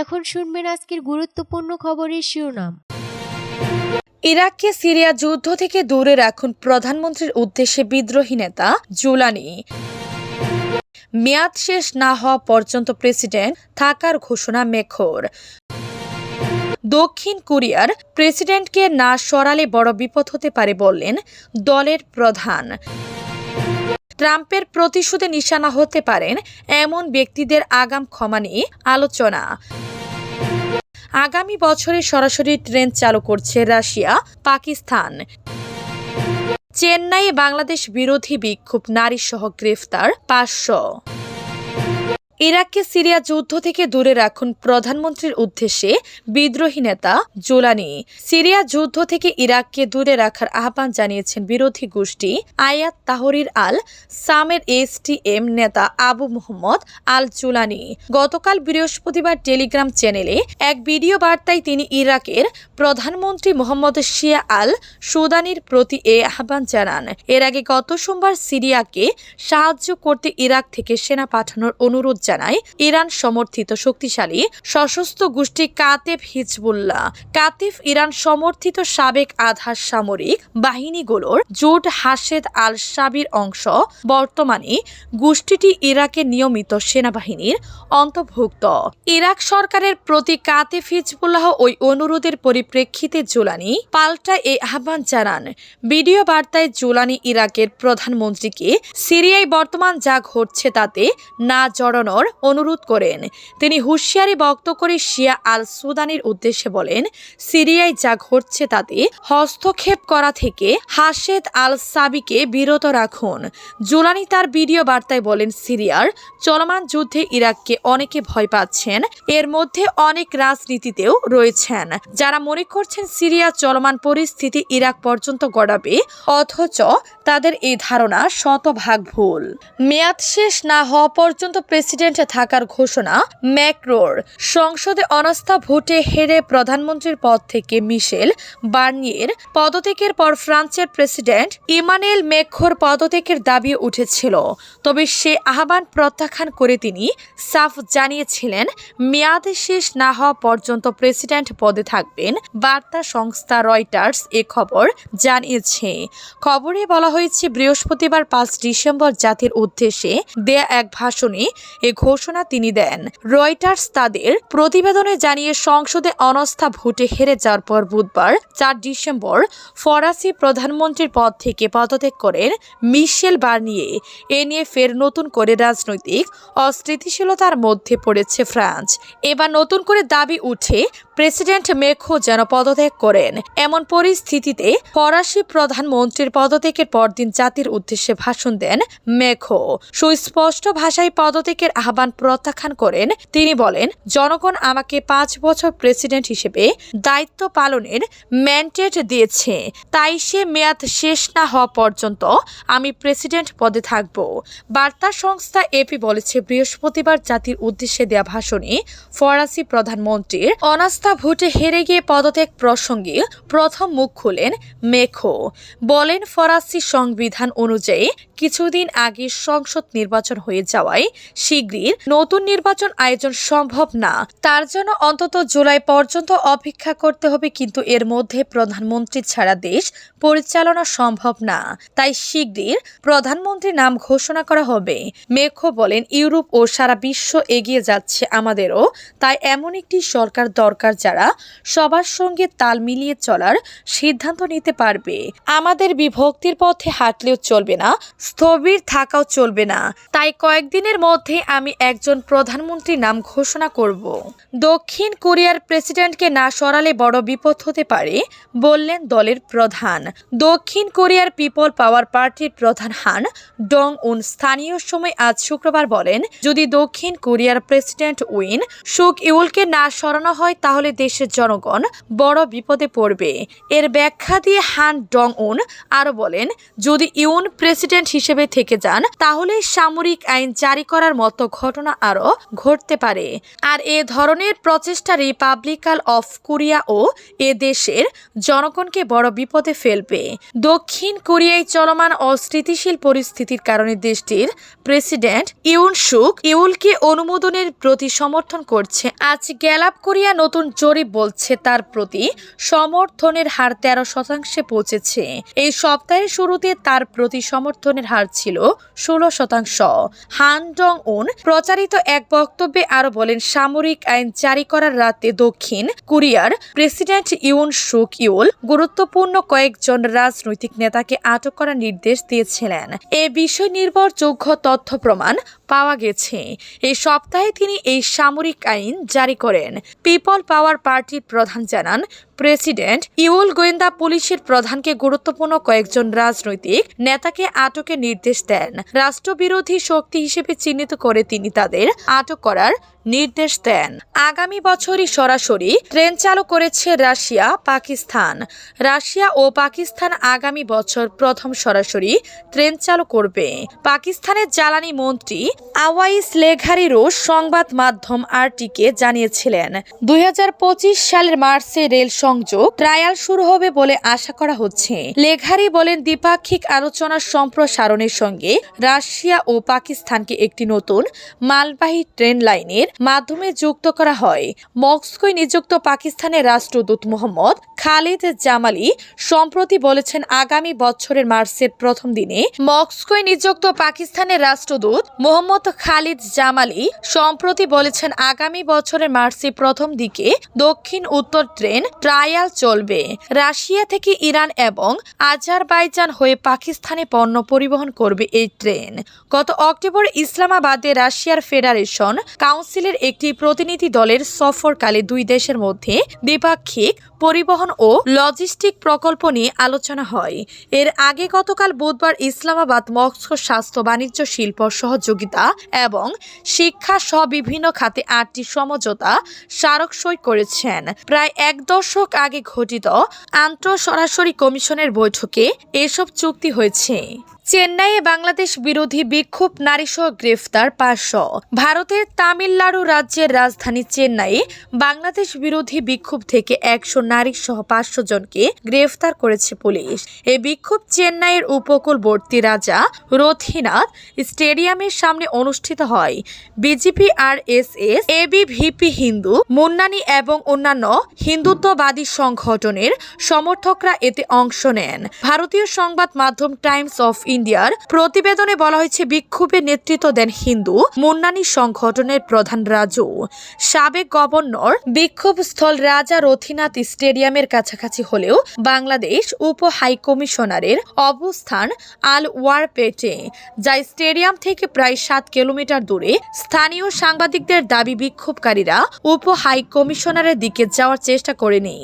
এখন আজকের গুরুত্বপূর্ণ খবরের শিরোনাম। ইরাককে সিরিয়া যুদ্ধ থেকে দূরে রাখুন প্রধানমন্ত্রীর উদ্দেশ্যে বিদ্রোহী নেতা জুলানি। মেয়াদ শেষ না হওয়া পর্যন্ত প্রেসিডেন্ট থাকার ঘোষণা মেখর। দক্ষিণ কোরিয়ার প্রেসিডেন্টকে না সরালে বড় বিপদ হতে পারে বললেন দলের প্রধান। ট্রাম্পের প্রতিশোধে নিশানা হতে পারেন এমন ব্যক্তিদের আগাম ক্ষমা নিয়ে আলোচনা। আগামী বছরে সরাসরি ট্রেন চালু করছে রাশিয়া, পাকিস্তান। চেন্নাইয়ে বাংলাদেশ বিরোধী বিক্ষোভ নারী সহ গ্রেফতার পাঁচশো। ইরাককে সিরিয়া যুদ্ধ থেকে দূরে রাখুন প্রধানমন্ত্রীর উদ্দেশ্যে বিদ্রোহী নেতা জোলানি। সিরিয়া যুদ্ধ থেকে ইরাককে দূরে রাখার আহ্বান জানিয়েছেন বিরোধী গোষ্ঠী আয়াত তাহরির আল সামের এসটিএম নেতা আবু মোহাম্মদ আল জুলানি। গতকাল বৃহস্পতিবার টেলিগ্রাম চ্যানেলে এক ভিডিও বার্তায় তিনি ইরাকের প্রধানমন্ত্রী মোহাম্মদ শিয়া আল সুদানির প্রতি এ আহ্বান জানান। এর আগে গত সোমবার সিরিয়াকে সাহায্য করতে ইরাক থেকে সেনা পাঠানোর অনুরোধ জানায়, ইরান সমর্থিত শক্তিশালী সশস্ত্র গোষ্ঠী কাতেফ হিজবুল্লাহ। কাতিফ ইরান সমর্থিত সাবেক আধার সামরিক বাহিনীগুলোর জোট হাসেদ আল সাবির অংশ। বর্তমানে গোষ্ঠীটি ইরাকের নিয়মিত সেনাবাহিনীর অন্তর্ভুক্ত। ইরাক সরকারের প্রতি কাতিফ হিজবুল্লাহ ওই অনুরোধের পরিপ্রেক্ষিতে জোলানি পাল্টা এই আহ্বান জানান। ভিডিও বার্তায় জোলানি ইরাকের প্রধানমন্ত্রীকে, সিরিয়ায় বর্তমান যা ঘটছে তাতে না জড়ানোর অনুরোধ করেন। তিনি হুঁশিয়ারি বক্ত করে শিয়া আল সুদানির উদ্দেশ্যে বলেন, সিরিয়ায় যা ঘটছে তাতে হস্তক্ষেপ করা থেকে হাসেদ আল সাবিকে বিরত রাখুন। জুলানি তার ভিডিও বার্তায় বলেন, সিরিয়ার চলমান যুদ্ধে ইরাককে অনেকে ভয় পাচ্ছেন, এর মধ্যে অনেক রাজনীতিতেও রয়েছেন। যারা মনে করছেন সিরিয়া চলমান পরিস্থিতি ইরাক পর্যন্ত গড়াবে, অথচ তাদের এই ধারণা শতভাগ ভুল। মেয়াদ শেষ না হওয়া পর্যন্ত প্রেসিডেন্ট থাকার ঘোষণা ম্যাক্রোর। সংসদে অনাস্থা ভোটে হেরে প্রধানমন্ত্রীর পদ থেকে মিশেল বার্নিয়ের পদত্যাগের পর ফ্রান্সের প্রেসিডেন্ট ইমানুয়েল মেক্ষর পদত্যাগের দাবি উঠেছিল। তবে সে আহ্বান প্রত্যাখ্যান করে তিনি সাফ জানিয়েছিলেন, মেয়াদ শেষ না হওয়া পর্যন্ত প্রেসিডেন্ট পদে থাকবেন, বার্তা সংস্থা রয়টার্স এ খবর জানিয়েছে। খবরে বলা হয়েছে, বৃহস্পতিবার পাঁচ ডিসেম্বর জাতির উদ্দেশ্যে দেয়া এক ভাষণে এ ঘোষণা তিনি দেন। রয়টার্স তাদের প্রতিবেদনে জানিয়ে সংসদে অনাস্থা ভোটে হেরে যাওয়ার পর বুধবার, চার ডিসেম্বর, ফরাসি প্রধানমন্ত্রীর পদ থেকে পদত্যাগ করেন মিশেল বার্নিয়ে। এ নিয়ে ফের নতুন করে রাজনৈতিক অস্থিতিশীলতার মধ্যে পড়েছে ফ্রান্স। এবার নতুন করে দাবি উঠে প্রেসিডেন্ট মেখো যেন পদত্যাগ করেন। এমন পরিস্থিতিতে ফরাসি প্রধানমন্ত্রীর পদত্যাগের পরদিন জাতির উদ্দেশ্যে ভাষণ দেন মেখো। সুস্পষ্ট ভাষায় পদত্যাগের আহ্বান প্রত্যাখ্যান করেন। তিনি বলেন, জনগণ আমাকে পাঁচ বছর প্রেসিডেন্ট হিসেবে দায়িত্ব পালনের ম্যান্ডেট দিয়েছে। তাই সে মেয়াদ শেষ না হওয়া পর্যন্ত আমি প্রেসিডেন্ট পদে থাকব। বার্তা সংস্থা এপি বলেছে, বৃহস্পতিবার জাতির উদ্দেশ্যে দেয়া ভাষণে ফরাসি প্রধানমন্ত্রীর অনাস্থা ভোটে হেরে গিয়ে পদত্যাগ প্রসঙ্গে প্রথম মুখ খুলেন মেখো। বলেন, ফরাসি সংবিধান অনুযায়ী কিছুদিন আগে সংসদ নির্বাচন হয়ে যাওয়ায় শীঘ্রই নতুন নির্বাচন আয়োজন সম্ভব না। তার জন্য অন্তত জুলাই পর্যন্ত অপেক্ষা করতে হবে, কিন্তু এর মধ্যে প্রধানমন্ত্রী ছাড়া দেশ পরিচালনা সম্ভব না। তাই শীঘ্রই প্রধানমন্ত্রী নাম ঘোষণা করা হবে। মেখো বলেন, ইউরোপ ও সারা বিশ্ব এগিয়ে যাচ্ছে আমাদেরও, তাই এমন একটি সরকার দরকার যারা সবার সঙ্গে তাল মিলিয়ে চলার সিদ্ধান্ত নিতে পারবে। আমাদের বিভক্তির পথে হাঁটলেও চলবে না, স্থবির থাকাও চলবে না। তাই কয়েকদিনের মধ্যে আমি একজন প্রধানমন্ত্রীর নাম ঘোষণা করব। দক্ষিণ কোরিয়ার প্রেসিডেন্টকে না সরালে বড় বিপদ হতে পারে, বললেন দলের প্রধান। দক্ষিণ কোরিয়ার পিপল পাওয়ার পার্টির প্রধান হান ডং উন স্থানীয় সময় আজ শুক্রবার বলেন, যদি দক্ষিণ কোরিয়ার প্রেসিডেন্ট উইন সুক ইউলকে না সরানো হয়, তাহলে ফলে দেশের জনগণ বড় বিপদে পড়বে। এর ব্যাখ্যা দিয়ে হান ডং উন আরও বলেন, যদি ইউন প্রেসিডেন্ট হিসেবে থেকে যান, তাহলে সামরিক আইন জারি করার মতো ঘটনা আরও ঘটতে পারে। আর এ ধরনের প্রচেষ্টা রিপাবলিকাল অফ কোরিয়া ও এ দেশের জনগণকে বড় বিপদে ফেলবে। দক্ষিণ কোরিয়ায় চলমান অস্থিতিশীল পরিস্থিতির কারণে দেশটির প্রেসিডেন্ট ইউন সুক ইউলকে অনুমোদনের প্রতি সমর্থন করছে। আজ গ্যালাপ কোরিয়া নতুন জরিপ বলছে তার প্রতি সমর্থনের হার তেরো শতাংশে পৌঁছেছে। এই সপ্তাহের শুরুতে তার প্রতি সমর্থনের হার ছিল ষোলো শতাংশ। হান ডং উন প্রচারিত এক বক্তব্যে আরও বলেন, সামরিক আইন জারি করার রাতে দক্ষিণ কোরিয়ার প্রেসিডেন্ট ইউন সুক ইউল গুরুত্বপূর্ণ কয়েকজন রাজনৈতিক নেতাকে আটক করার নির্দেশ দিয়েছিলেন। এ বিষয় নির্ভরযোগ্য তথ্য প্রমাণ পাওয়া গেছে। এই সপ্তাহে তিনি এই সামরিক আইন জারি করেন। পিপল পাওয়ার পার্টির প্রধান জানান, প্রেসিডেন্ট ইউল গোয়েন্দা পুলিশের প্রধানকে গুরুত্বপূর্ণ কয়েকজন রাজনৈতিক নেতাকে আটকের নির্দেশ দেন। রাষ্ট্রবিরোধী শক্তি হিসেবে চিহ্নিত করে তিনি তাদের আটক করার নির্দেশ দেন। আগামী বছরই সরাসরি ট্রেন চালু করেছে রাশিয়া, পাকিস্তান। রাশিয়া ও পাকিস্তান আগামী বছর প্রথম সরাসরি ট্রেন চালু করবে। পাকিস্তানের জ্বালানি মন্ত্রী আওয়াইস লেঘারি রুশ সংবাদ মাধ্যম আরটিকে জানিয়েছিলেন, দুই হাজার পঁচিশ সালের মার্চে রেল সংযোগ ট্রায়াল শুরু হবে বলে আশা করা হচ্ছে। লেঘারি বলেন, দ্বিপাক্ষিক আলোচনার সম্প্রসারণের সঙ্গে রাশিয়া ও পাকিস্তানকে একটি নতুন মালবাহী ট্রেন লাইনের মাধ্যমে যুক্ত করা হয়। মস্কোয় নিযুক্ত পাকিস্তানের রাষ্ট্রদূত মোহাম্মদ খালিদ জামালি সম্প্রতি বলেছেন, আগামী বছরের মার্চের প্রথম দিনে মস্কোয় নিযুক্ত পাকিস্তানের রাষ্ট্রদূত মোহাম্মদ খালিদ জামালি সম্প্রতি বলেছেন, আগামী বছরের মার্চের প্রথম দিকে দক্ষিণ উত্তর ট্রেন ট্রায়াল চলবে। রাশিয়া থেকে ইরান এবং আজারবাইজান হয়ে পাকিস্তানে পণ্য পরিবহন করবে এই ট্রেন। গত অক্টোবর ইসলামাবাদে রাশিয়ার ফেডারেশন কাউন্সিলের একটি প্রতিনিধি দলের সফরকালে দুই দেশের মধ্যে দ্বিপাক্ষিক পরিবহন ও লজিস্টিক প্রকল্প নিয়ে আলোচনা হয়। এর আগে গতকাল বুধবার ইসলামাবাদ মস্কো স্বাস্থ্য বাণিজ্য শিল্প সহযোগিতা এবং শিক্ষা সহ বিভিন্ন খাতে আটটি সমঝোতা স্মারক সই করেছেন। প্রায় এক দশক আগে ঘটিত আন্তঃ সরাসরি কমিশনের বৈঠকে এসব চুক্তি হয়েছে। চেন্নাইয়ে বাংলাদেশ বিরোধী বিক্ষোভ নারীসহ গ্রেফতার পাঁচশো। ভারতের তামিলনাড়ু রাজ্যের রাজধানী চেন্নাইয়ে বাংলাদেশ বিরোধী বিক্ষোভ থেকে একশো নারী সহ পাঁচশো জনকে গ্রেফতার করেছে পুলিশ। এই বিক্ষোভ চেন্নাইয়ের উপকূলবর্তী রাজা রথীনাথ স্টেডিয়ামের সামনে অনুষ্ঠিত হয়। BJP R S S ABVP Hindu, Munnani এবং অন্যান্য হিন্দুত্ববাদী সংগঠনের সমর্থকরা এতে অংশ নেন। ভারতীয় সংবাদ মাধ্যম টাইমস অফ ইন্ডিয়ার প্রতিবেদনে বলা হয়েছে, বিক্ষোভে নেতৃত্ব দেন হিন্দু মুন্নানি সংগঠনের প্রধান রাজু। সাবেক গভর্নর বিক্ষোভস্থল রাজা রথীনাথ স্টেডিয়ামের কাছাকাছি হলেও বাংলাদেশ উপ হাইকমিশনারের অবস্থান আল ওয়ারপেটে, যা স্টেডিয়াম থেকে প্রায় সাত কিলোমিটার দূরে। স্থানীয় সাংবাদিকদের দাবি, বিক্ষোভকারীরা উপ হাইকমিশনারের দিকে যাওয়ার চেষ্টা করেনি।